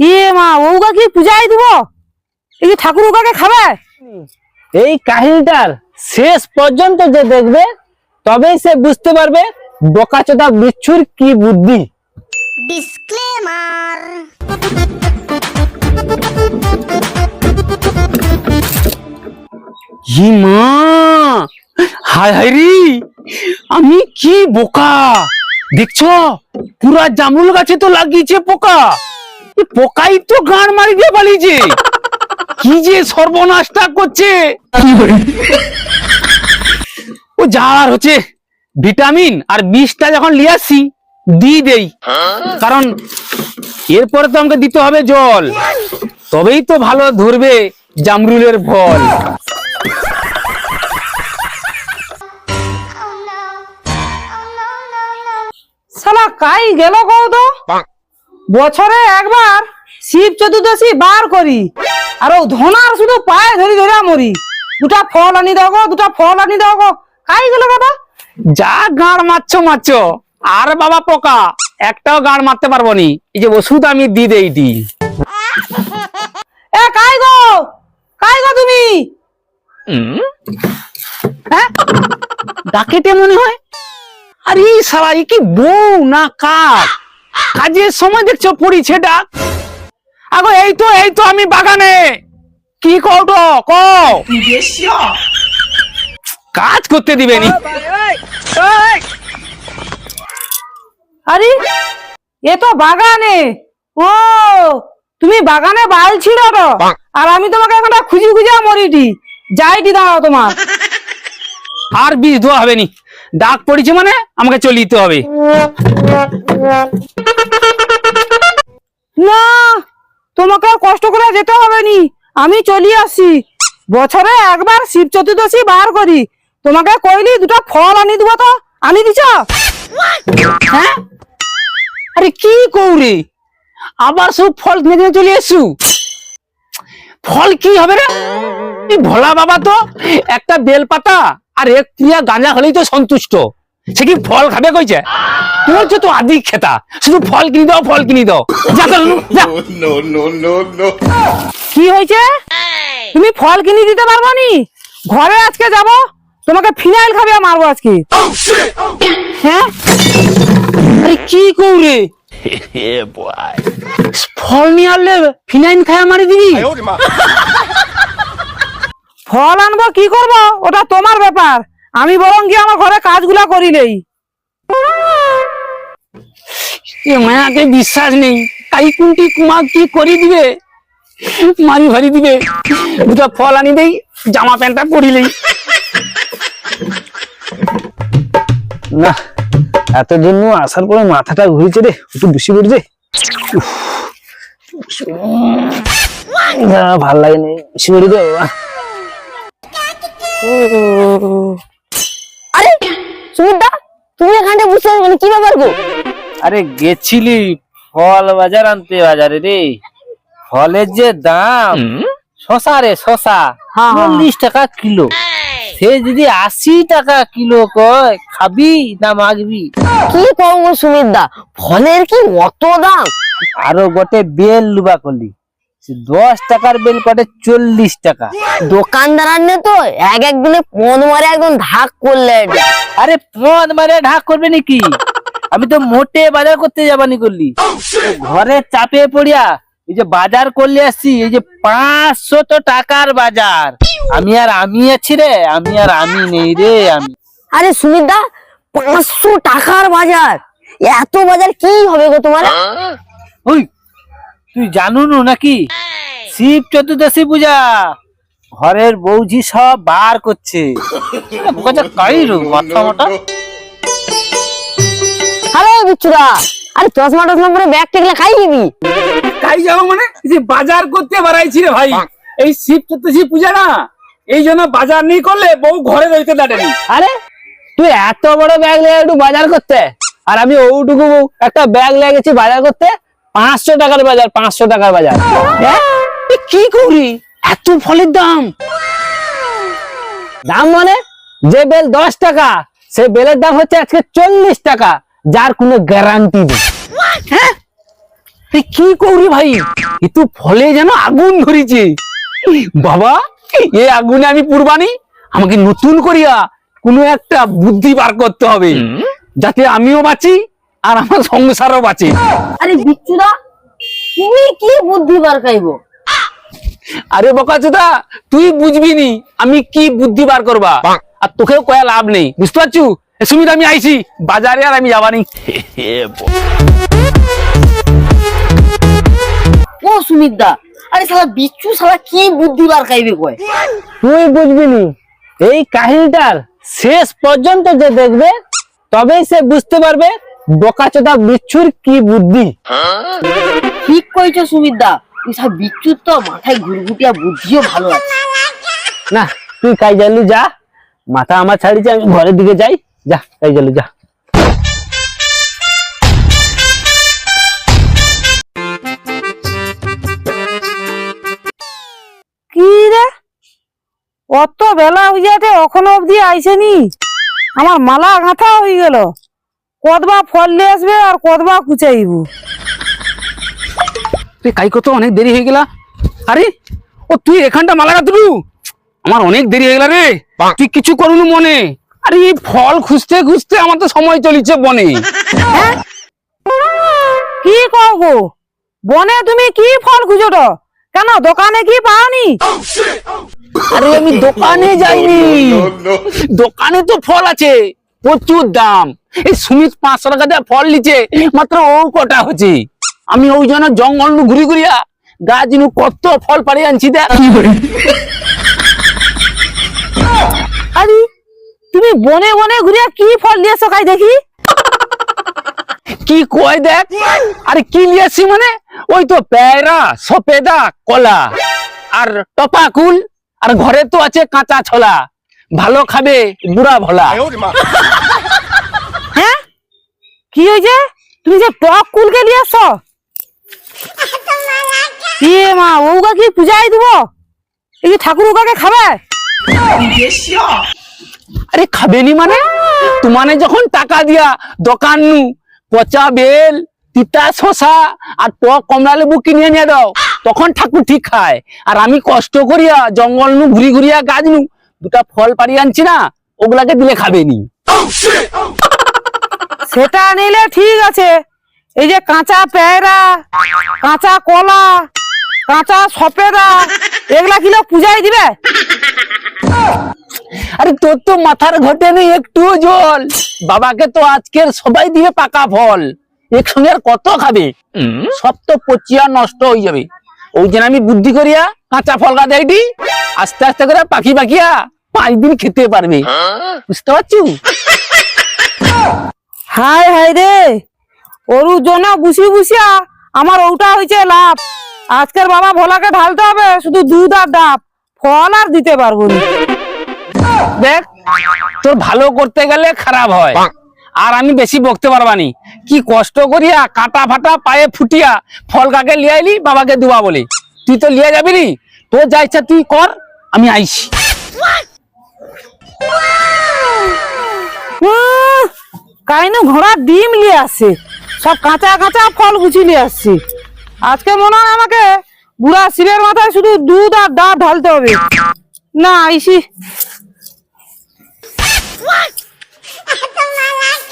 ইয়ে মা ওগা কি পূজায় দিব? এই ঠাকুর ওগাকে খাবে? এই কাহিনীটার শেষ পর্যন্ত যে দেখবে তবেই সে বুঝতে পারবে বোকাচোদা বিচ্ছুর কি বুদ্ধি. মা হায় হায় রে আমি কি বোকা? দেখছ পুরা জামুল গাছে তো লাগিয়েছে পোকা। এ পোকাই তো গান মারি দিয়ে পালিয়েছে। কি যে সর্বনাশটা করছে। ও যার হচ্ছে ভিটামিন আর বিষটা যখন আসছি দিয়ে দেই। কারণ এরপরে তো আমাকে দিতে হবে জল। তবেই তো ভালো ধরবে জামরুলের ফল। সালা কাই গেল কও তো? বছরে একবার শিব চতুর্দশী বার করি। আর ও ধনার শুধু পায়ে ধরি ধরে মরি। দুটা ফল আনি দাও গো দুটা ফল আনি দাও গো। কাই গেল কথা যা গাঁড় মারছো মারছো আর বাবা পোকা একটাও গাঁড় মারতে পারব নি। এই যে ওষুধ আমি দি দেই দি এ কাই গো? কাই গো তুমি? হ্যাঁ? ডাকেটে মনে হয়? আরে সারা কি বউ না কাক? কাজের সময় দেখছ পড়িছে ডাক আগো এই তো এই তো আমি বাগানে। কি কৌটো ক কাজ করতে দিবেনি আরে এ তো বাগানে। ও তুমি বাগানে বাল ছিল তো। আর আমি তোমাকে এখন খুঁজি খুঁজে মরিটি। যাইটি দাঁড়াও তোমার। আর বীজ ধোয়া হবে নি। ডাক পড়েছে মানে আমাকে চলে যেতে হবে। না, তোমাকে আর কষ্ট করে যেতে হবে নি আমি চলি আসছি বছরে একবার শিব চতুর্দশী বার করি। তোমাকে কইলি দুটো ফল আনি তো। আনি দিছ? হ্যাঁ? আরে কি আবার সব ফল কিনে চলে এসু। ফল কি হবে রে? ভোলা বাবা তো একটা বেলপাতা আর এক ক্রিয়া গাঁজা হলেই তো সন্তুষ্ট। সে কি ফল খাবে কইছে? তোমার তো আদি খেতা। শুধু ফল কিনে দাও ফল কিনে দাও। যা তো যা no, no, no, no. কি হয়েছে? তুমি ফল কিনে দিতে পারব নি? ঘরে আজকে যাব তোমাকে ফিনাইল খাবে মারবো আজকে। হ্যাঁ? আরে কি কৌরে. ফল নিয়ে আনলে ফিনাইন খায়া মারি দিবি? ফল আনব কি করব? ওটা তোমার ব্যাপার। আমি বরং গিয়ে আমার ঘরে কাজগুলা করিলেই মায়াকে বিশ্বাস নেই। তাই কোনটি কুমা কি করি দিবে? মারি ভারি দিবে। দুটা ফল আনি দেই জামা প্যান্টটা পরিলেই না এত জন্য আসার পরে মাথাটা ঘুরেছে রে একটু বেশি পড়ছে। উফ, ভালো লাগে নি বেশি পড়ি দে বাবা। আরে সুমিতা তুমি এখানে বসে মানে কি ব্যাপার গো? আরে গেছিলি ফল বাজার আনতে বাজারে রে। ফলের যে দাম শশা রে শশা। চল্লিশ টাকা কিলো। সে যদি আশি টাকা কিলো কয় খাবি না মাগবি? কি করব সুমিতা ফলের কি অত দাম? আরও গোটে বেল লুবা করলি। দশ টাকার বেল কটে চল্লিশ টাকা। দোকানদার আনলে তো এক এক দিনে পন মারে একদম ঢাক করলে আরে পদ মারে ঢাক করবে নাকি? আমি তো মোটে বাজার করতে যাবানি করলি। ঘরে চাপে পড়িয়া এই যে বাজার করলে আসছি এই যে পাঁচশো তো টাকার বাজার। আমি আর আমি আছি রে আমি আর আমি নেই রে আমি। আরে সুমিতা পাঁচশো টাকার বাজার। এত বাজার কি হবে গো তোমার? ওই তুই জানু নাকি? শিব চতুর্দশী পূজা। ঘরের বৌজি সব বার করছে। বিচ্ছুরা আরে চশমা টশমা পরে ব্যাগ টেকলে খাই দিবি তাই যাব মানে? যে বাজার করতে বাড়াইছি রে ভাই। এই শিব পূজা না এই জন্য বাজার নেই করলে বউ ঘরে রইতে দাঁড়ানি আরে তুই এত বড় ব্যাগ লেগে একটু বাজার করতে আর আমি ওটুকু একটা ব্যাগ লেগেছি বাজার করতে পাঁচশো টাকার বাজার পাঁচশো টাকার বাজার। হ্যাঁ? কি করি? এত ফলের দাম। দাম মানে যে বেল দশ টাকা সে বেলের দাম হচ্ছে আজকে চল্লিশ টাকা যার কোনো গ্যারান্টি নেই। হ্যাঁ? কি করবি ভাই? কিন্তু ফলে যেন আগুন ধরেছে। বাবা এই আগুনে আমি পুরবানি আমাকে নতুন করিয়া কোনো একটা বুদ্ধি বার করতে হবে। যাতে আমিও বাঁচি আর আমার সংসারও বাঁচে। আরে বিচ্ছুদা তুমি কি বুদ্ধি বার খাইবো? আরে বোকাচোদা তুই বুঝবি নি আমি কি বুদ্ধি বার করবা? আর তোকেও কয়া লাভ নেই বুঝতে পারছু? এ সুমিত আমি আইছি বাজারে আর আমি যাবানি. ও সুমিতদা আরে শালা বিচ্ছু শালা কি বুদ্ধি বার খাইবে কয়? তুই বুঝবি নি এই কাহিনীটার শেষ পর্যন্ত যে দেখবে তবেই সে বুঝতে পারবে বোকাচোদা বিচ্ছুর কি বুদ্ধি? ঠিক কইছো সুমিতদা? এই সব বিচ্ছুর তো মাথায় ঘুরঘুটিয়া বুদ্ধিও ভালো আছে। না তুই কাই জানলু যা। মাথা আমার ছাড়িছে আমি ঘরের দিকে যাই। যা কাই জানলু যা। কি রে? অত বেলা হয়ে যাতে এখনও অবধি আইসেনি? আমার মালা গাঁথা হয়ে গেল। কদবা ফল নিয়ে আসবে আর কদবা কুচাইব। রে কাই কত অনেক দেরি হয়ে গেলা। আরে ও তুই এখানটা মালা গাঁথলু আমার অনেক দেরি হয়ে গেল রে। তুই কিছু করুন মনে। আরে এই ফল খুঁজতে খুঁজতে আমার তো সময় চলিছে বনে। কি কও গো? বনে তুমি কি ফল খুঁজো তো কেন দোকানে কি পাওনি? আরে আমি দোকানে যাইনি. দোকানে তো ফল আছে। প্রচুর দাম। এই সুমিত পাঁচশো টাকা দিয়ে ফল নিচে মাত্র ও কটা হচ্ছে? আমি ওই জন্য জঙ্গল নু ঘুরি ঘুরিয়া গাছ নু কত ফল পাড়ি আনছি দেখ। আরে তুমি বনে বনে ঘুরিয়া কি ফল নিয়ে এসো খাই দেখি। কি কয় দেখ? আরে কি লিয়েছি মানে? ওই তো পেয়রা সপেদা কলা আর টপা কুল আর ঘরে তো আছে কাঁচা ছোলা। ভালো খাবে বুড়া ভোলা। হ্যাঁ? কি হয়েছে? তুমি যে টক কুলকে নিয়ে আসছো? মা ওগা কি পূজাই দিব? এই যে ঠাকুর ওগাকে খাবে? আরে খাবেনি মানে? তোমানে যখন টাকা দিয়া দোকান নু পচা বেল তিতা শশা আর টক কমলা লেবু কিনে নিয়ে দাও তখন ঠাকুর ঠিক খায়। আর আমি কষ্ট করিয়া জঙ্গল নু ঘুরি ঘুরিয়া গাছ নু দুটা ফল পাড়ি আনছি না ওগুলাকে দিলে খাবেনি সেটা নিলে ঠিক আছে। এই যে কাঁচা পেয়ারা কাঁচা কলা কাঁচা সপেরা এগুলা কিলো পূজাই দিবে? আরে তোর তো মাথার ঘটে নেই একটু জল। বাবাকে তো আজকের সবাই দিবে পাকা ফল। একসঙ্গে আর কত খাবে? সব তো পচিয়া নষ্ট হয়ে যাবে। ওই জন্য আমি বুদ্ধি করিয়া কাঁচা ফল গাদা এটি আস্তে আস্তে করে পাখি পাখিয়া পাঁচ দিন খেতে পারবে। বুঝতে পারছু? হাই হাই রে ওরু জন্য বুসি বুসিয়া আমার ওটা হয়েছে লাভ আজকের বাবা ভোলাকে ঢালতে হবে শুধু দুধ আর ডাব ফল আর দিতে পারব না। দেখ তোর ভালো করতে গেলে খারাপ হয়। আর আমি বেশি বকতে পারবানি কি কষ্ট করিয়া কাটা ফাটা পায়ে ফুটিয়া ফল কাকে লিয়ে আইলি, বাবাকে দুয়া বলে। তুই তো লিয়ে যাবি নি। তোর যা ইচ্ছা তুই কর, আমি আইছি। কাইনু ঘোড়ার ডিম নিয়ে আসছে সব কাঁচা কাঁচা ফল গুছি নিয়ে আসছে। আজকে মনে হয় আমাকে বুড়া শিবের মাথায় শুধু দুধ আর ডাব ঢালতে হবে। না, আইসি। 啊 怎么啦